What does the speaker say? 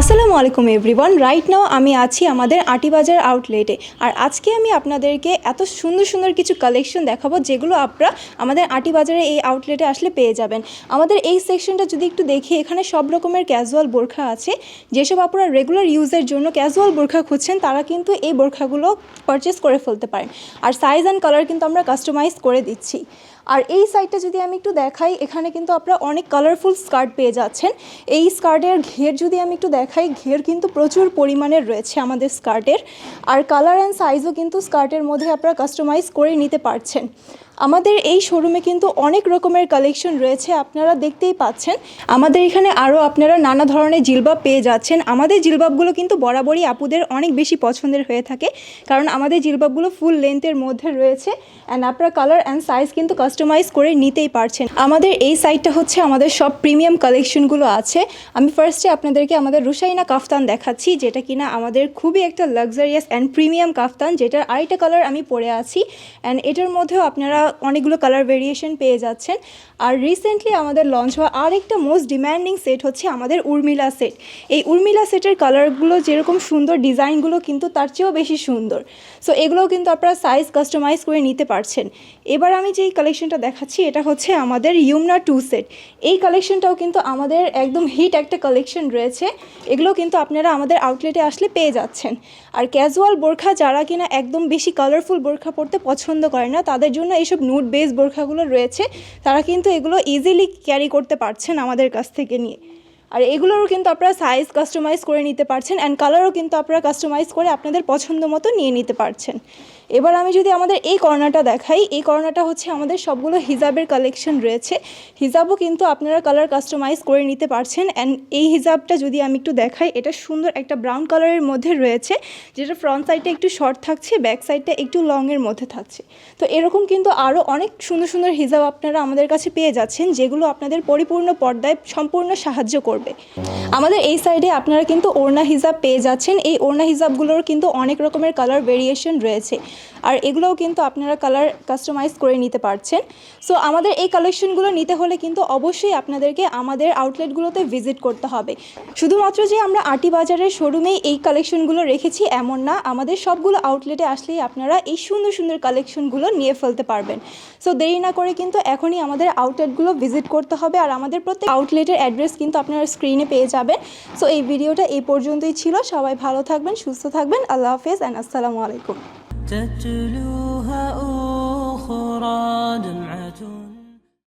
আসসালামু আলাইকুম everyone. Right now আমি আছি আমাদের আটিবাজার আউটলেটে আর আজকে আমি আপনাদেরকে এত সুন্দর সুন্দর কিছু কালেকশন দেখাবো যেগুলো আপনারা আমাদের আটিবাজারে এই আউটলেটে আসলে পেয়ে যাবেন। আমাদের এই সেকশনটা যদি একটু দেখি, এখানে সব রকমের ক্যাজুয়াল বোরখা আছে। যেসব আপনারা রেগুলার ইউজের জন্য ক্যাজুয়াল বোরখা খুঁজছেন, তারা কিন্তু এই বোরখাগুলো পারচেস করে ফেলতে পারেন। আর সাইজ অ্যান্ড কালার কিন্তু আমরা কাস্টমাইজ করে দিচ্ছি। আর এই সাইডটা যদি আমি একটু দেখাই, এখানে কিন্তু আপনারা অনেক কালারফুল স্কার্ট পেয়ে যাচ্ছেন। এই স্কার্টের ঘের যদি আমি একটু দেখাই, ঘের কিন্তু প্রচুর পরিমাণের রয়েছে আমাদের স্কার্টের আর কালার অ্যান্ড সাইজও কিন্তু স্কার্টের মধ্যে আপনারা কাস্টমাইজ করে নিতে পারছেন। আমাদের এই শোরুমে কিন্তু অনেক রকমের কালেকশন রয়েছে, আপনারা দেখতেই পাচ্ছেন। আমাদের এখানে আরও আপনারা নানা ধরনের জিলবাব পেয়ে যাচ্ছেন। আমাদের জিলবাবগুলো কিন্তু বরাবরই আপুদের অনেক বেশি পছন্দের হয়ে থাকে, কারণ আমাদের জিলবাবগুলো ফুল লেন্থের মধ্যে রয়েছে অ্যান্ড আপনারা কালার অ্যান্ড সাইজ কিন্তু কাস্টমাইজ করে নিতেই পারছেন। আমাদের এই সাইডটা হচ্ছে আমাদের সব প্রিমিয়াম কালেকশনগুলো আছে। আমি ফার্স্টে আপনাদেরকে আমাদের রুসাইনা কাফতান দেখাচ্ছি, যেটা কিনা আমাদের খুবই একটা লাক্সারিয়াস অ্যান্ড প্রিমিয়াম কাফতান, যেটার আরেকটা কালার আমি পরে আছি অ্যান্ড এটার মধ্যেও আপনারা অনেকগুলো কালার ভেরিয়েশন পেয়ে যাচ্ছেন। আর রিসেন্টলি আমাদের লঞ্চ হওয়া আরেকটা মোস্ট ডিম্যান্ডিং সেট হচ্ছে আমাদের উর্মিলা সেট এই উর্মিলা সেটের কালারগুলো যেরকম সুন্দর ডিজাইনগুলো কিন্তু তার চেয়েও বেশি সুন্দর। সো এগুলোও কিন্তু আপনারা সাইজ কাস্টমাইজ করে নিতে পারছেন। এবার আমি যেই কালেকশনটা দেখাচ্ছি, এটা হচ্ছে আমাদের ইউমনা টু সেট এই কালেকশনটাও কিন্তু আমাদের একদম হিট একটা কালেকশন রয়েছে। এগুলো কিন্তু আপনারা আমাদের আউটলেটে আসলে পেয়ে যাচ্ছেন। আর ক্যাজুয়াল বোরখা, যারা কিনা একদম বেশি কালারফুল বোরখা পরতে পছন্দ করে না, তাদের জন্য এইসব নুড বেস বোরখাগুলো রয়েছে, তারা কিন্তু এগুলো ইজিলি ক্যারি করতে পারছেন আমাদের কাছ থেকে নিয়ে। আর এগুলোরও কিন্তু আপনারা সাইজ কাস্টমাইজ করে নিতে পারছেন অ্যান্ড কালারও কিন্তু আপনারা কাস্টমাইজ করে আপনাদের পছন্দ মতো নিয়ে নিতে পারছেন। এবার আমি যদি আমাদের এই কর্নারটা দেখাই, এই কর্নারটা হচ্ছে আমাদের সবগুলো হিজাবের কালেকশন রয়েছে। হিজাবও কিন্তু আপনারা কালার কাস্টমাইজ করে নিতে পারছেন অ্যান্ড এই হিজাবটা যদি আমি একটু দেখাই, এটা সুন্দর একটা ব্রাউন কালারের মধ্যে রয়েছে, যেটা ফ্রন্ট সাইডটা একটু শর্ট থাকছে ব্যাক সাইডটা একটু লংয়ের মধ্যে থাকছে। তো এরকম কিন্তু আরও অনেক সুন্দর সুন্দর হিজাব আপনারা আমাদের কাছে পেয়ে যাচ্ছেন, যেগুলো আপনাদের পরিপূর্ণ পর্দায় সম্পূর্ণ সাহায্য করবে। আমাদের এই সাইডে আপনারা কিন্তু ওড়না হিজাব পেয়ে যাচ্ছেন। এই ওড়না হিজাবগুলোর কিন্তু অনেক রকমের কালার ভেরিয়েশন রয়েছে। আর এগুলোও কিন্তু আপনারা কালার কাস্টমাইজ করে নিতে পারছেন। সো আমাদের এই কালেকশনগুলো নিতে হলে কিন্তু অবশ্যই আপনাদেরকে আমাদের আউটলেটগুলোতে ভিজিট করতে হবে। শুধুমাত্র যে আমরা আটি বাজারের শোরুমেই এই কালেকশনগুলো রেখেছি এমন না, আমাদের সবগুলো আউটলেটে আসলেই আপনারা এই সুন্দর সুন্দর কালেকশনগুলো নিয়ে ফেলতে পারবেন। সো দেরি না করে কিন্তু এখনই আমাদের আউটলেটগুলো ভিজিট করতে হবে আর আমাদের প্রত্যেক আউটলেটের অ্যাড্রেস কিন্তু আপনারা স্ক্রিনে পেয়ে যাবেন। সো এই ভিডিওটা এই পর্যন্তই ছিল। সবাই ভালো থাকবেন, সুস্থ থাকবেন। আল্লাহ হাফেজ অ্যান্ড আসসালামু আলাইকুম। تتلوها أخرى دمعة